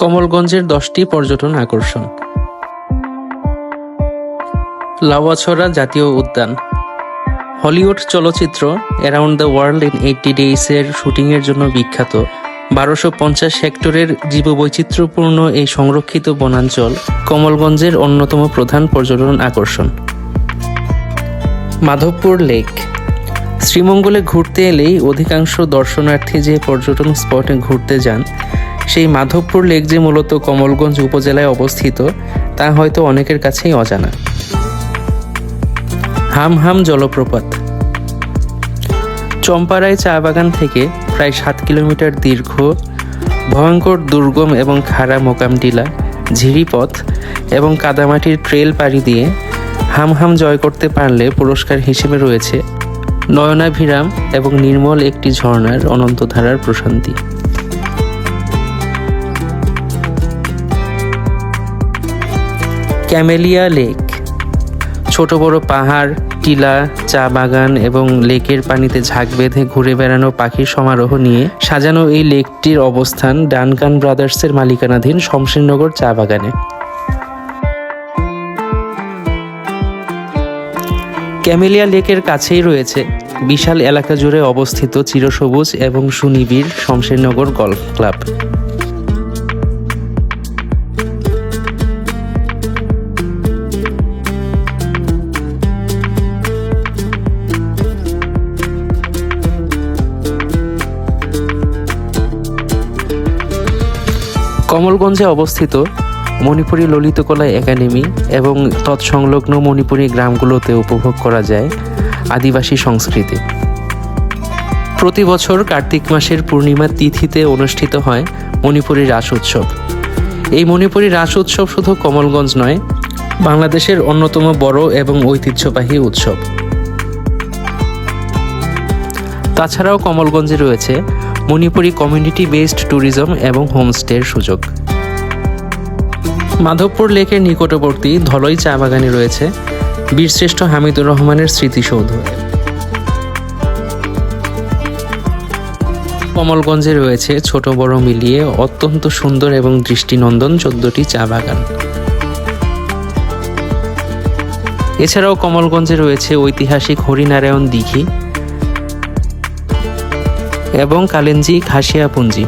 কমলগঞ্জের দশটি পর্যটন আকর্ষণ। লাওয়াছড়া জাতীয় উদ্যান। হলিউড চলচ্চিত্র around the world in eighty ডেইসের শুটিংয়ের জন্য বিখ্যাত। বারোশো পঞ্চাশ হেক্টরের জীববৈচিত্র্যপূর্ণ এই সংরক্ষিত বনাঞ্চল কমলগঞ্জের অন্যতম প্রধান পর্যটন আকর্ষণ। মাধবপুর লেক। শ্রীমঙ্গলে ঘুরতে এলেই অধিকাংশ দর্শনার্থী যে পর্যটন স্পটে ঘুরতে যান সেই মাধবপুর লেক যে মূলত কমলগঞ্জ উপজেলায় অবস্থিত, তা হয়তো অনেকের কাছেই অজানা। হাম হাম জলপ্রপাত। চম্পারায় চা বাগান থেকে প্রায় সাত কিলোমিটার দীর্ঘ, ভয়ঙ্কর দুর্গম এবং খাড়া মোকাম টিলা ঝিরিপথ এবং কাদামাটির ট্রেল পাড়ি দিয়ে হাম হাম জয় করতে পারলে পুরস্কার হিসেবে রয়েছে নয়নাভিরাম এবং নির্মল একটি ঝর্ণার অনন্তধারার প্রশান্তি। Camellia lake. ছোট বড় পাহাড়, টিলা, চা বাগান এবং লেকের পানিতে ঝাঁক বেঁধে ঘুরে বেড়ানো পাখির সমারোহ নিয়ে সাজানো এই লেকটির অবস্থান ডানকান ব্রাদার্সের মালিকানাধীন শমশেরনগর চা বাগানে। ক্যামেলিয়া লেকের কাছেই রয়েছে বিশাল এলাকা জুড়ে অবস্থিত চিরসবুজ এবং সুনিবিড় শমশেরনগর গলফ ক্লাব। কমলগঞ্জে অবস্থিত মণিপুরী ললিতকলা একাডেমি এবং তৎসংলগ্ন মণিপুরী গ্রামগুলোতে উপভোগ করা যায় আদিবাসী সংস্কৃতি। প্রতি বছর কার্তিক মাসের পূর্ণিমা তিথিতে অনুষ্ঠিত হয় মণিপুরী রাস উৎসব। এই মণিপুরী রাস উৎসব শুধু কমলগঞ্জ নয়, বাংলাদেশের অন্যতম বড় এবং ঐতিহ্যবাহী উৎসব। তাছাড়াও কমলগঞ্জে রয়েছে মণিপুরি কমিউনিটি বেসড ট্যুরিজম এবং হোমস্টের সুযোগ। মাধবপুর লেকের নিকটবর্তী ধলই চা বাগানে রয়েছে বীরশ্রেষ্ঠ হামিদুর রহমানের স্মৃতিসৌধ। কমলগঞ্জে রয়েছে ছোট বড় মিলিয়ে অত্যন্ত সুন্দর এবং দৃষ্টিনন্দন চোদ্দটি চা বাগান। এছাড়াও কমলগঞ্জে রয়েছে ঐতিহাসিক হরিনারায়ণ দিঘি এবং কালেঞ্জি খাসিয়াপুঞ্জি